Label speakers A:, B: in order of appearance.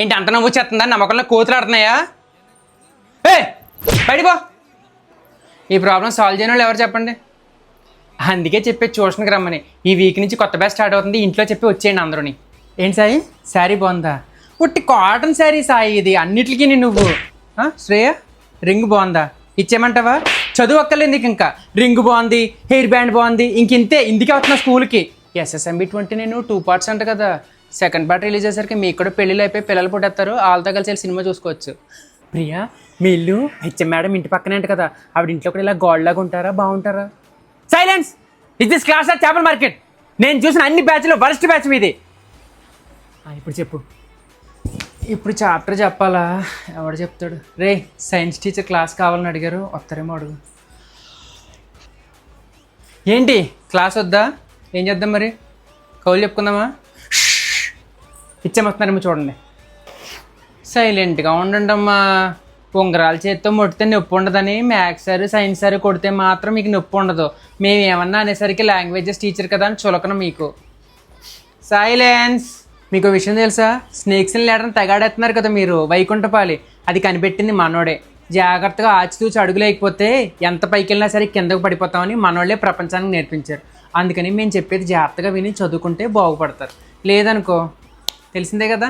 A: ఏంటి అంత నవ్వు చేస్తుందా నమ్మకంలో కోతులు ఆడుతున్నాయా? ఏ బయటిపో ఈ ప్రాబ్లం సాల్వ్ చేయని వాళ్ళు ఎవరు చెప్పండి? అందుకే చెప్పే ట్యూషన్కి రమ్మని. ఈ వీక్ నుంచి కొత్త బ్యాచ్ స్టార్ట్ అవుతుంది. ఇంట్లో చెప్పి వచ్చేయండి అందరూని. ఏంటి సాయి? శారీ బాగుందా? ఉట్టి కాటన్ శారీ సాయి ఇది. అన్నిటికీ నువ్వు. శ్రేయ రింగ్ బాగుందా? ఇచ్చేయమంటావా? చదువు అక్కర్లేదు నీకు ఇంకా. రింగ్ బాగుంది హెయిర్ బ్యాండ్ బాగుంది ఇంక ఇంతే ఇందుకే వస్తున్నా స్కూల్కి. ఎస్ఎస్ఎంబి ట్వంటీ నేను టూ పార్ట్స్ అంట కదా. సెకండ్ పార్ట్ రిలీజ్ అయ్యేసరికి మీకు కూడా పెళ్ళిళ్ళు అయిపోయి పిల్లలు పుట్టేస్తారు. వాళ్ళతో కలిసి వెళ్ళి సినిమా చూసుకోవచ్చు. ప్రియా మీ ఇల్లు హెచ్ఎం మేడం ఇంటి పక్కనే అంట కదా. ఆవిడ ఇంట్లో కూడా ఇలా గోల్డ్లాగా ఉంటారా? బాగుంటారా? Silence is this class of చేపల మార్కెట్ నేను చూసిన అన్ని బ్యాచ్లు వరస్ట్ బ్యాచ్ మీది. ఇప్పుడు చెప్పు. ఇప్పుడు చాప్టర్ చెప్పాలా? ఎవడు చెప్తాడు? రే సైన్స్ టీచర్ క్లాస్ కావాలని అడిగారు. వస్తారేమో అడుగు. ఏంటి? క్లాస్ వద్దా? ఏం చేద్దాం మరి? కౌలు చెప్పుకుందామా? ఇచ్చేమొస్తున్నారేమో చూడండి. సైలెంట్గా ఉండండమ్మా. ఉంగరాల చేత్తో ముడితే నొప్పి ఉండదని మ్యాథ్స్ సార్ సైన్స్ సార్ కొడితే మాత్రం మీకు నొప్పి ఉండదు. మేము ఏమన్నా అనేసరికి లాంగ్వేజెస్ టీచర్ కదా అని చులకన మీకు. సైలెన్స్! మీకు విషయం తెలుసా? స్నేక్స్ని లేడని తగాడేస్తున్నారు కదా మీరు వైకుంఠపాలి. అది కనిపెట్టింది మనోడే. జాగ్రత్తగా ఆచితూచి అడుగులేకపోతే ఎంత పైకి వెళ్ళినా సరే కిందకు పడిపోతామని మనోళ్ళే ప్రపంచానికి నేర్పించారు. అందుకని మేము చెప్పేది జాగ్రత్తగా విని చదువుకుంటే బాగుపడతారు. లేదనుకో తెలిసిందే కదా?